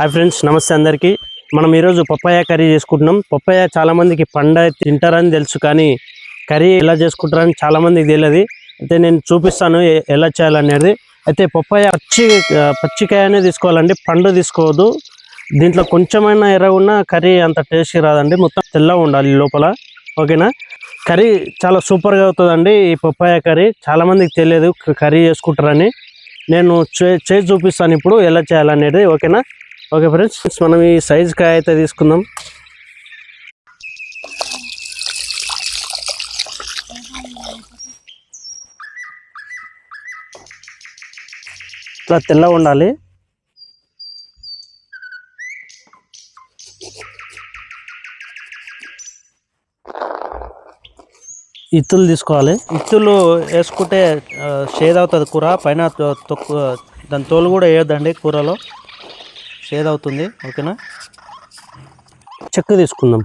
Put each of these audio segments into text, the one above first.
Hi friends నమస్తే అందరికీ. మనం ఈరోజు పప్పాయ కర్రీ చేసుకుంటున్నాం. పప్పాయ చాలామందికి పండ తింటారని తెలుసు కానీ కర్రీ ఎలా చేసుకుంటారని చాలామందికి తెలియదు. అయితే నేను చూపిస్తాను ఎలా చేయాలనేది. అయితే పప్పాయ పచ్చి పచ్చికాయనే తీసుకోవాలండి. పండు తీసుకోవద్దు. దీంట్లో కొంచెమైనా ఎర్ర ఉన్న కర్రీ అంత టేస్ట్ రాదండి. మొత్తం తెల్లగా ఉండాలి లోపల. ఓకేనా? కర్రీ చాలా సూపర్గా అవుతుందండి ఈ పప్పాయ కర్రీ. చాలామందికి తెలియదు కర్రీ చేసుకుంటారని. నేను చే- చేసి చూపిస్తాను ఇప్పుడు ఎలా చేయాలనేది. ఓకేనా? ఓకే ఫ్రెండ్స్ మనం ఈ సైజ్ కాయ అయితే తీసుకుందాం. ఇట్లా తెల్లగా ఉండాలి. ఇత్తులు తీసుకోవాలి. ఇత్తులు వేసుకుంటే షేద్ అవుతుంది కూర పైన తొక్కు దాని తోలు కూడా వేయద్దండి కూరలో. షేడ్ అవుతుంది ఓకేనా? చెక్క తీసుకుందాం.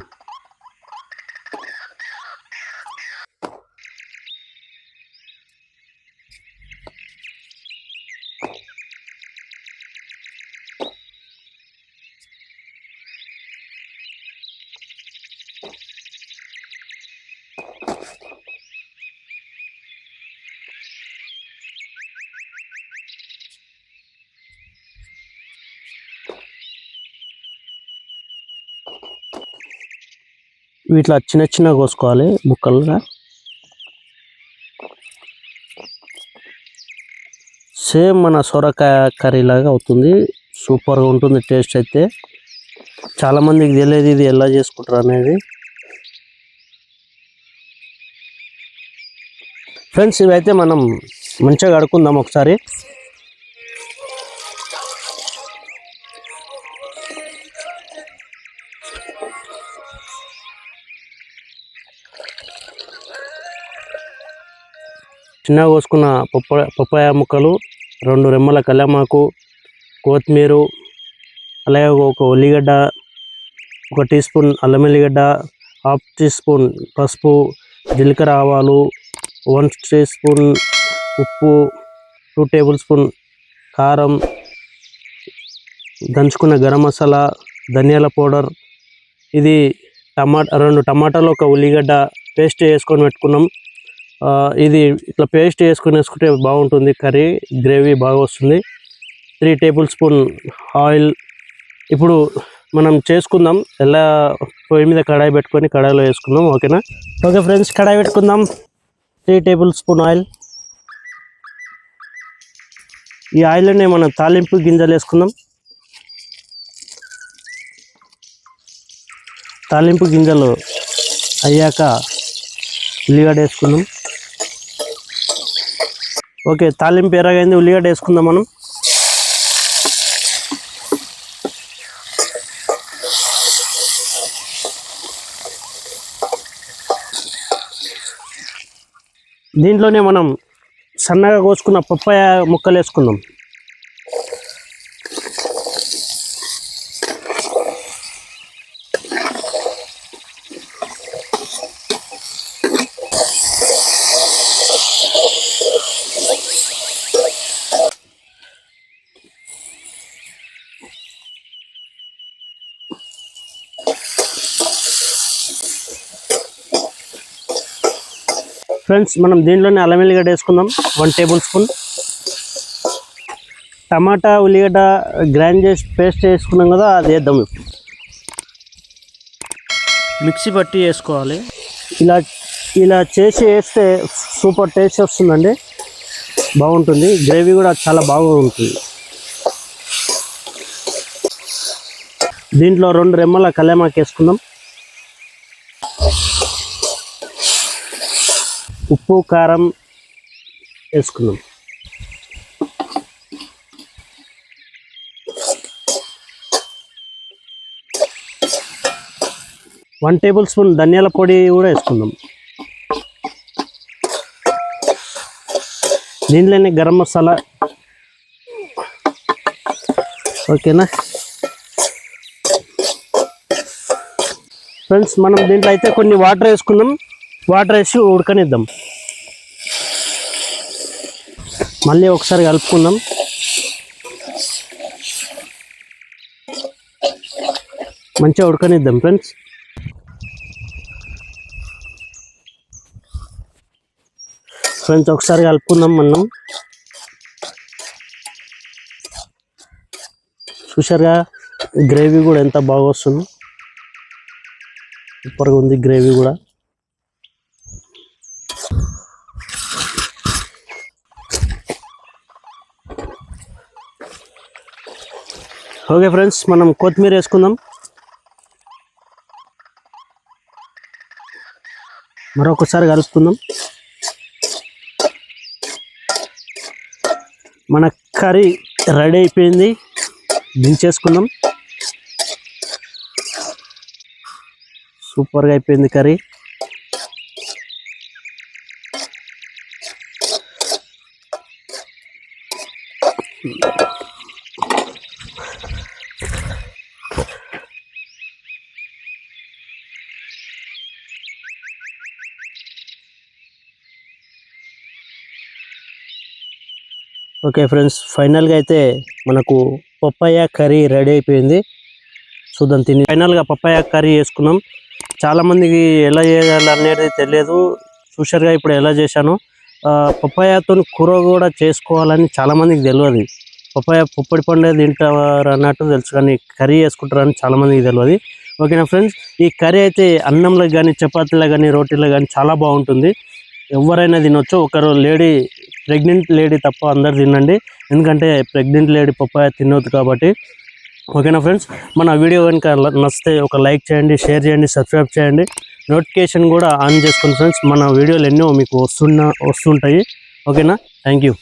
వీటిలో చిన్న చిన్న కోసుకోవాలి ముక్కలుగా. సేమ్ మన సొరకాయ కర్రీ లాగా అవుతుంది. సూపర్గా ఉంటుంది టేస్ట్ అయితే. చాలామందికి తెలియదు ఇది ఎలా చేసుకుంటారు అనేది. ఫ్రెండ్స్ ఇవైతే మనం మంచిగా కడుక్కుందాం ఒకసారి. చిన్నగా కోసుకున్న పప్ప పప్పాయ ముక్కలు రెండు రెమ్మల కళ్యామాకు కొత్తిమీర అలాగే ఒక ఉల్లిగడ్డ ఒక టీ స్పూన్ అల్లం ఎల్లిగడ్డ హాఫ్ టీ స్పూన్ పసుపు జీలకర్ర ఆవాలు వన్ టీ స్పూన్ ఉప్పు టూ టేబుల్ స్పూన్ కారం దంచుకున్న గరం మసాలా ధనియాల పౌడర్. ఇది టమాటా రెండు టమాటాలు ఒక ఉల్లిగడ్డ పేస్ట్ వేసుకొని పెట్టుకున్నాం. ఇది ఇట్లా పేస్ట్ వేసుకొని వేసుకుంటే బాగుంటుంది కర్రీ గ్రేవీ బాగా వస్తుంది. Three tablespoon oil. ఇప్పుడు మనం చేసుకుందాం. ఎలా పొయ్యి మీద కడాయి పెట్టుకొని కడాయిలో వేసుకుందాం ఓకేనా? ఓకే ఫ్రెండ్స్ కడాయి పెట్టుకుందాం. Three tablespoon oil. ఈ ఆయిల్లోనే మనం తాలింపు గింజలు వేసుకుందాం. తాలింపు గింజలు అయ్యాక ఉల్లిగడ్డ వేసుకుందాం. ఓకే తాలింపు ఎరగైంది ఉల్లిగడ్డ వేసుకుందాం మనం. దీంట్లోనే మనం సన్నగా కోసుకున్న పప్పాయ ముక్కలు వేసుకుందాం. ఫ్రెండ్స్ మనం దీంట్లోనే అల్లం ఎల్లిగడ్డ వేసుకుందాం. One table spoon. టమాటా ఉల్లిగడ్డ గ్రైండ్ చేసి పేస్ట్ వేసుకున్నాం కదా అది వేద్దాం మిక్సీ పట్టి వేసుకోవాలి. ఇలా ఇలా చేసి వేస్తే సూపర్ టేస్ట్ వస్తుందండి. బాగుంటుంది. గ్రేవీ కూడా చాలా బాగా ఉంటుంది. దీంట్లో రెండు రెమ్మల కళ్యామాకు వేసుకుందాం. ఉప్పు కారం వేసుకుందాం. వన్ టేబుల్ స్పూన్ ధనియాల పొడి కూడా వేసుకుందాం. దీంట్లోనే గరం మసాలా. ఓకేనా? ఫ్రెండ్స్ మనం దీంట్లో అయితే కొన్ని వాటర్ వేసుకుందాం. వాటర్ వేసి ఉడకనిద్దాం. మళ్ళీ ఒకసారి కలుపుకుందాం. మంచిగా ఉడకనిద్దాం ఫ్రెండ్స్. ఫ్రెండ్స్ ఒకసారి కలుపుకుందాం మనం. చూసారుగా గ్రేవీ కూడా ఎంత బాగా వస్తుందో. సూపర్గా ఉంది గ్రేవీ కూడా. ఓకే ఫ్రెండ్స్ మనం కొత్తిమీర వేసుకుందాం. మరొకసారి కలుపుకుందాం. మన కర్రీ రెడీ అయిపోయింది. దించేసుకుందాం. సూపర్గా అయిపోయింది కర్రీ. ఓకే ఫ్రెండ్స్ ఫైనల్గా అయితే మనకు పప్పాయ కర్రీ రెడీ అయిపోయింది. చూద్దాం తిని ఫైనల్గా పప్పాయ కర్రీ వేసుకున్నాం చాలామందికి ఎలా చేయాలి అనేది తెలియదు. చూసారుగా ఇప్పుడు ఎలా చేశాను. పప్పాయతో కూర కూడా చేసుకోవాలని చాలామందికి తెలియదు. పప్పాయ పుప్పడి పండు తింటారు అన్నట్టు తెలుసు కానీ కర్రీ వేసుకుంటారని చాలామందికి తెలియదు. ఓకేనా ఫ్రెండ్స్? ఈ కర్రీ అయితే అన్నంలో కానీ చపాతీలో కానీ రోటీలో కానీ చాలా బాగుంటుంది. ఎవరైనా తినొచ్చు. ఒకరు లేడీ ప్రెగ్నెంట్ లేడీ తప్ప అందరు తినండి. ఎందుకంటే ప్రెగ్నెంట్ లేడీ పప్పాయ తినొద్దు కాబట్టి. ఓకేనా ఫ్రెండ్స్? మన వీడియో కనుక నచ్చితే ఒక లైక్ చేయండి షేర్ చేయండి సబ్స్క్రైబ్ చేయండి. నోటిఫికేషన్ కూడా ఆన్ చేసుకోండి ఫ్రెండ్స్ మన వీడియోలు ఎన్నో మీకు వస్తున్న వస్తుంటాయి. ఓకేనా? Thank you